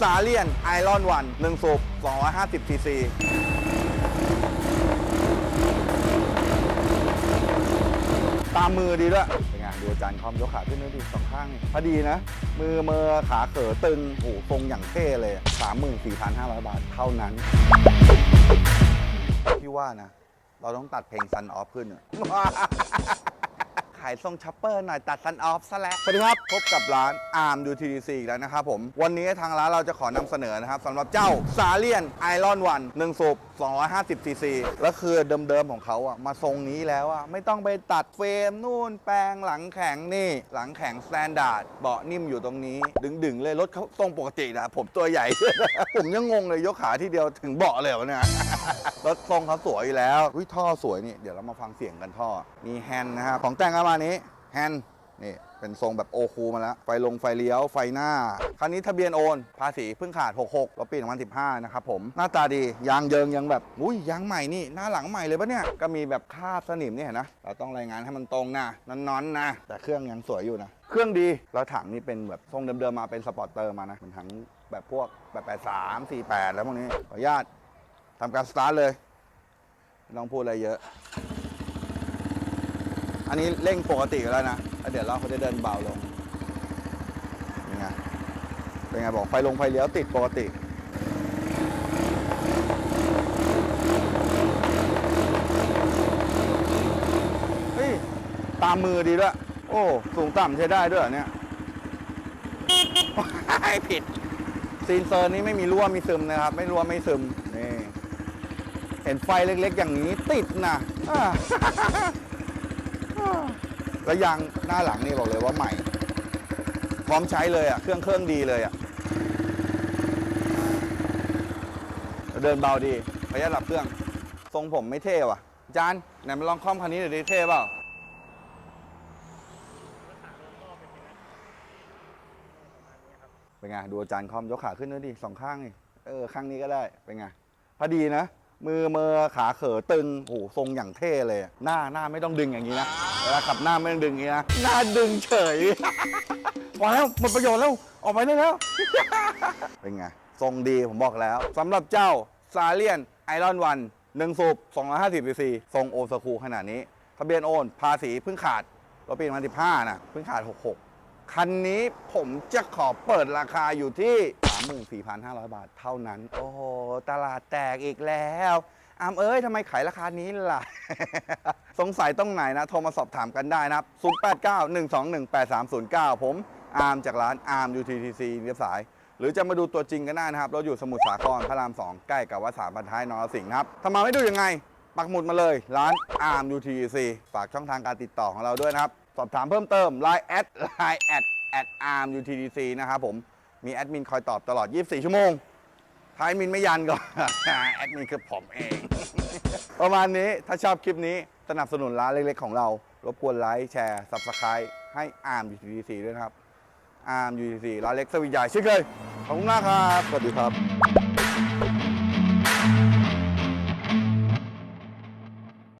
ซาเลียนไอรอนวัน1สูบ250ซีซีตามมือดีด้วยเป็นไงดูอาจารย์คอมยกขาขึ้นด้วยดิสองข้างนี่พอดีนะ มือเมือขาเขอตึงโอ้โหทรงอย่างเท่เลย 34,500 บาทเท่านั้น พี่ว่านะ เราต้องตัดเพลงซันออฟขึ้น ขายทรงชัปเปอร์หน่อยตัดซันออฟซะแล้วสวัสดีครับ พบกับร้าน Arm UTDC อีกแล้วนะครับผม วันนี้ทางร้านเราจะขอนำเสนอนะครับสำหรับเจ้าซาเลียนไอรอนวัน1สูบ 250 cc แล้วคือเดิมๆของเขาอะมาทรงนี้แล้วอะไม่ต้องไปตัดเฟรมนู่นแปลงหลังแข็งนี่ หลังแข็งสแตนดาร์ดเบาะนิ่มอยู่ตรงนี้ ดึงๆเลยรถเขาทรงปกตินะผมตัวใหญ่ ผมยังงงเลยยกขาที่เดียวถึงเบาะเลยเหรอเนี่ยรถทรงเขาสวยอยู่แล้ววิท่อสวยนี่เดี๋ยวเรามาฟังเสียงกันท่อมีแฮนด์นะครับของแต่งประมาณนี้แฮนด์นี่ เป็นทรงแบบโอคูมาแล้ว ไฟลงไฟเลี้ยวไฟหน้า คันนี้ทะเบียนโอน ภาษีเพิ่งขาด 66รถปี2015 นะครับผม หน้าตาดี ยางเยิงยังแบบอุ้ยยางใหม่นี่ หน้าหลังใหม่เลยปะเนี่ย ก็มีแบบคราบสนิมนี่เห็นนะ เราต้องรายงานให้มันตรงนะนอนๆนะ แต่เครื่องยังสวยอยู่นะ เครื่องดีแล้วถังนี่เป็นแบบทรงเดิมๆมาเป็นสปอร์ตเตอร์มานะเป็นถังแบบพวกแบบ83 48 แล้วพวกนี้ขออนุญาตทำการสตาร์ทเลยไม่ต้องพูดอะไรเยอะ อันนี้เร่งปกติแล้วนะแล้วเดี๋ยวเราเขาจะเดินเบาลงเป็นไงเป็นไงบอกไฟลงไฟเลี้ยวติดปกติเฮ้ยตามมือดีด้วย โอ้สูงต่ำใช้ได้ด้วยเนี่ยผิดซีนเซอร์นี้ไม่มีรั่วมีซึมนะครับ ไม่รั่วไม่ซึมนี่เห็นไฟเล็กๆอย่างนี้ติดนะ แล้วยางหน้าหลังนี่บอกเลยว่าใหม่ พร้อมใช้เลยอะ เครื่องเครื่องดีเลยอะ เดินเบาดีพยายามหลับเครื่อง ทรงผมไม่เท่ว่ะ จานไหนมาลองคล่อมคันนี้หน่อยดิเท่เปล่าเป็นไง ดูอาจารย์คอมยกขาขึ้นด้วยดิสองข้างนี่เออ ข้างนี้ก็ได้ เป็นไง พอดีนะ มือเมือขาเขอตึงโอ้โหทรงอย่างเท่เลยหน้าหน้าไม่ต้องดึงอย่างนี้นะเวลาขับหน้าไม่ต้องดึงอย่างนี้นะหน้าดึงเฉย พอแล้วหมดประโยชน์แล้วออกไปได้แล้ว เป็นไงทรงดีผมบอกแล้วสำหรับเจ้าซาเลียนไอรอนวันหนึ่งสูบ250 cc ทรงโอสคูขนาดนี้ทะเบียนโอน ภาษีเพิ่งขาดรถปี2015นะเพิ่งขาด 66 คันนี้ผมจะขอเปิดราคาอยู่ที่ 34,500 บาทเท่านั้น โอ้โห ตลาดแตกอีกแล้วอามเอ้ยทำไมขายราคานี้ล่ะ สงสัยต้องไหนนะ โทรมาสอบถามกันได้นะครับ 0891218309 ผมอาร์มจากร้านอาร์ม UTTC เรียบสาย หรือจะมาดูตัวจริงก็ได้นะครับ เราอยู่สมุทรสาครพระราม 2 ใกล้กับวัดสามพันท้ายนรสิงห์ครับถ้ามาไม่ดูยังไง ปักหมุดมาเลย ร้านอาร์ม UTTC ฝากช่องทางการติดต่อของเราด้วยนะครับ สอบถามเพิ่มเติม Line แอด Line แอดแอดอาร์ม UTTC นะครับผม มีแอดมินคอยตอบตลอด 24 ชั่วโมงท้ายมินไม่ยันก่อนแอดมินคือผมเอง ประมาณนี้ถ้าชอบคลิปนี้สนับสนุนร้านเล็กๆ ของเรา รบกวนไลค์แชร์ Subscribe ให้อาร์มยูดีด้วยนะครับอาร์มยูทีซีร้านเล็กสวิตใหญ่ชื่อเคยขอบคุณมากครับ สวัสดีครับ